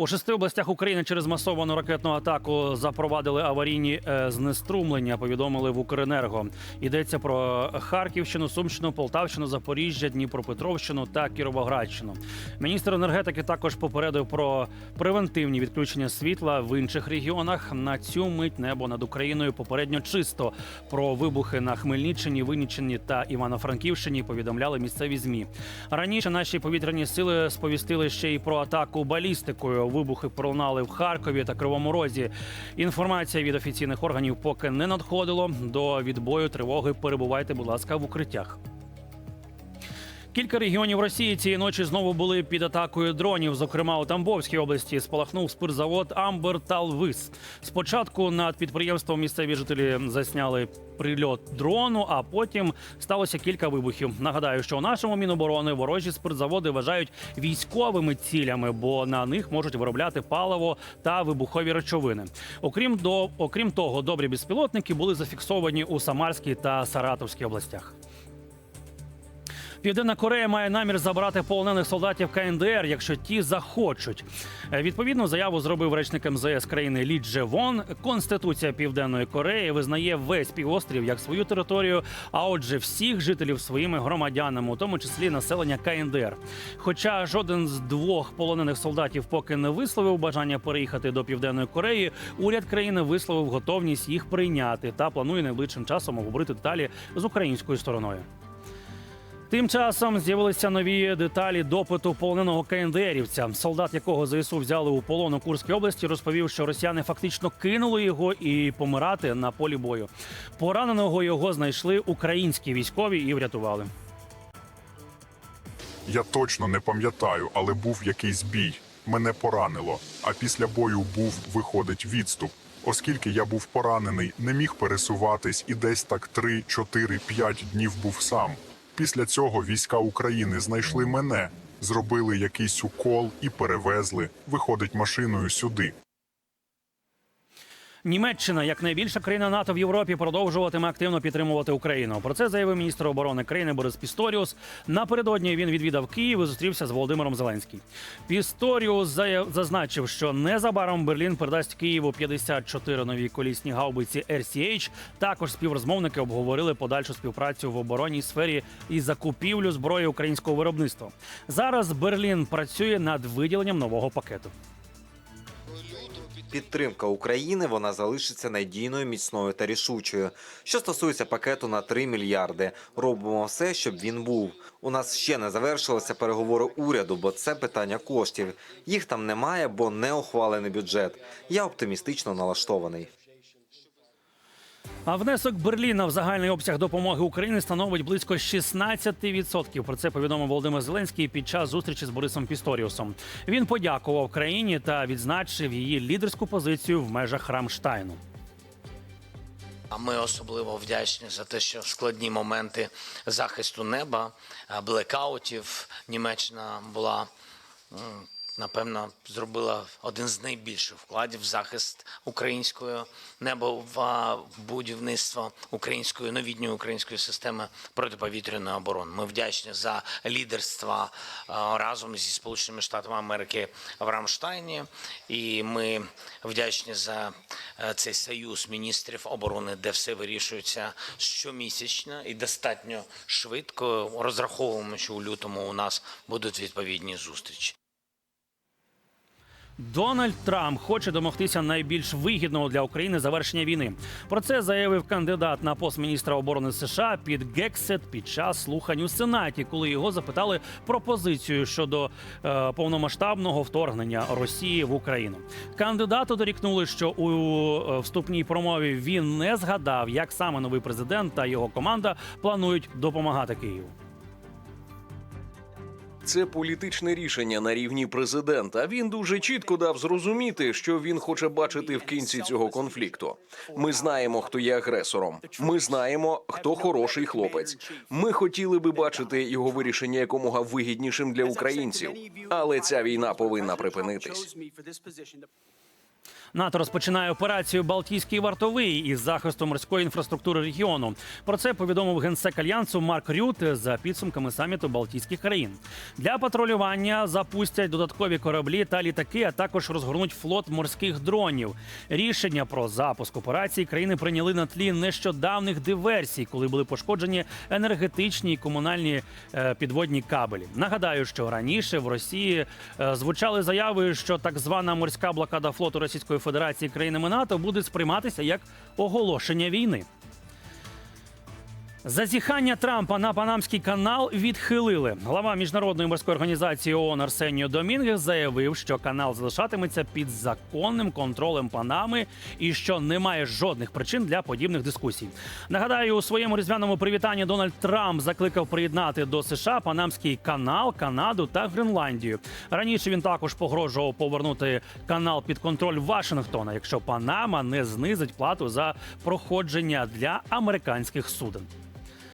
У шести областях України через масовану ракетну атаку запровадили аварійні е, знеструмлення. Повідомили в Укренерго. Йдеться про Харківщину, Сумщину, Полтавщину, Запоріжжя, Дніпропетровщину та Кіровоградщину. Міністр енергетики також попередив про превентивні відключення світла в інших регіонах. На цю мить небо над Україною попередньо чисто. Про вибухи на Хмельниччині, Винниччині та Івано-Франківщині повідомляли місцеві змі. Раніше наші повітряні сили сповістили ще й про атаку балістикою. Вибухи пролунали в Харкові та Кривому Розі. Інформація від офіційних органів поки не надходило. До відбою тривоги перебувайте, будь ласка, в укриттях. Кілька регіонів Росії цієї ночі знову були під атакою дронів. Зокрема, у Тамбовській області спалахнув спиртзавод Амбер Талвис. Спочатку над підприємством місцеві жителі засняли прильот дрону, а потім сталося кілька вибухів. Нагадаю, що у нашому міноборони ворожі спиртзаводи вважають військовими цілями, бо на них можуть виробляти паливо та вибухові речовини. Окрім до окрім того, добрі безпілотники були зафіксовані у Самарській та Саратовській областях. Південна Корея має намір забрати полонених солдатів КНДР, якщо ті захочуть. Е, Відповідну заяву зробив речник МЗС країни Лі Дже Вон. Конституція Південної Кореї визнає весь півострів як свою територію, а отже, всіх жителів своїми громадянами, у тому числі населення КНДР. Хоча жоден з двох полонених солдатів поки не висловив бажання переїхати до Південної Кореї, уряд країни висловив готовність їх прийняти та планує найближчим часом обговорити деталі з українською стороною. Тим часом з'явилися нові деталі допиту полоненого КНДРівця. Солдат, якого ЗСУ взяли у полон у Курській області, розповів, що росіяни фактично кинули його і помирати на полі бою. Пораненого його знайшли українські військові і врятували. Я точно не пам'ятаю, але був якийсь бій. Мене поранило. А після бою був, виходить, відступ. Оскільки я був поранений, не міг пересуватись і десь так 3, 4, 5 днів був сам. Після цього війська України знайшли мене, зробили якийсь укол і перевезли. Виходить машиною сюди. Німеччина, як найбільша країна НАТО в Європі, продовжуватиме активно підтримувати Україну. Про це заявив міністр оборони країни Борис Пісторіус. Напередодні він відвідав Київ і зустрівся з Володимиром Зеленським. Пісторіус зазначив, що незабаром Берлін передасть Києву 54 нові колісні гаубиці RCH. Також співрозмовники обговорили подальшу співпрацю в оборонній сфері і закупівлю зброї українського виробництва. Зараз Берлін працює над виділенням нового пакету. Підтримка України вона залишиться надійною, міцною та рішучою. Що стосується пакету на 3 мільярди, робимо все, щоб він був. У нас ще не завершилися переговори уряду, бо це питання коштів. Їх там немає, бо не ухвалений бюджет. Я оптимістично налаштований. А внесок Берліна в загальний обсяг допомоги Україні становить близько 16%. Про це повідомив Володимир Зеленський під час зустрічі з Борисом Пісторіусом. Він подякував країні та відзначив її лідерську позицію в межах Рамштайну. А ми особливо вдячні за те, що в складні моменти захисту неба, блекаутів Німеччина була напевно зробила один з найбільших вкладів в захист українського неба в будівництво української новітньої української системи протиповітряної оборони. Ми вдячні за лідерство разом зі Сполученими Штатами Америки в Рамштайні, і ми вдячні за е, цей союз міністрів оборони, де все вирішується щомісячно і достатньо швидко. Розраховуємо, що у лютому у нас будуть відповідні зустрічі. Дональд Трамп хоче домогтися найбільш вигідного для України завершення війни. Про це заявив кандидат на пост міністра оборони США під Гексет під час слухань у Сенаті, коли його запитали про позицію щодо е, повномасштабного вторгнення Росії в Україну. Кандидату дорікнули, що у е, вступній промові він не згадав, як саме новий президент та його команда планують допомагати Києву. Це політичне рішення на рівні президента. Він дуже чітко дав зрозуміти, що він хоче бачити в кінці цього конфлікту. Ми знаємо, хто є агресором. Ми знаємо, хто хороший хлопець. Ми хотіли би бачити його вирішення якомога вигіднішим для українців, але ця війна повинна припинитись. НАТО розпочинає операцію Балтійський вартовий із захисту морської інфраструктури регіону. Про це повідомив генсек альянсу Марк Рют за підсумками саміту Балтійських країн. Для патрулювання запустять додаткові кораблі та літаки, а також розгорнуть флот морських дронів. Рішення про запуск операції країни прийняли на тлі нещодавних диверсій, коли були пошкоджені енергетичні і комунальні е, підводні кабелі. Нагадаю, що раніше в Росії е, звучали заяви, що так звана морська блокада флоту Російської Федерації країнами НАТО буде сприйматися як оголошення війни. Зазіхання Трампа на Панамський канал відхилили. Глава міжнародної морської організації ООН Арсеніо Домінгес заявив, що канал залишатиметься під законним контролем Панами і що немає жодних причин для подібних дискусій. Нагадаю, у своєму різдвяному привітанні Дональд Трамп закликав приєднати до США Панамський канал, Канаду та Гренландію. Раніше він також погрожував повернути канал під контроль Вашингтона, якщо Панама не знизить плату за проходження для американських суден.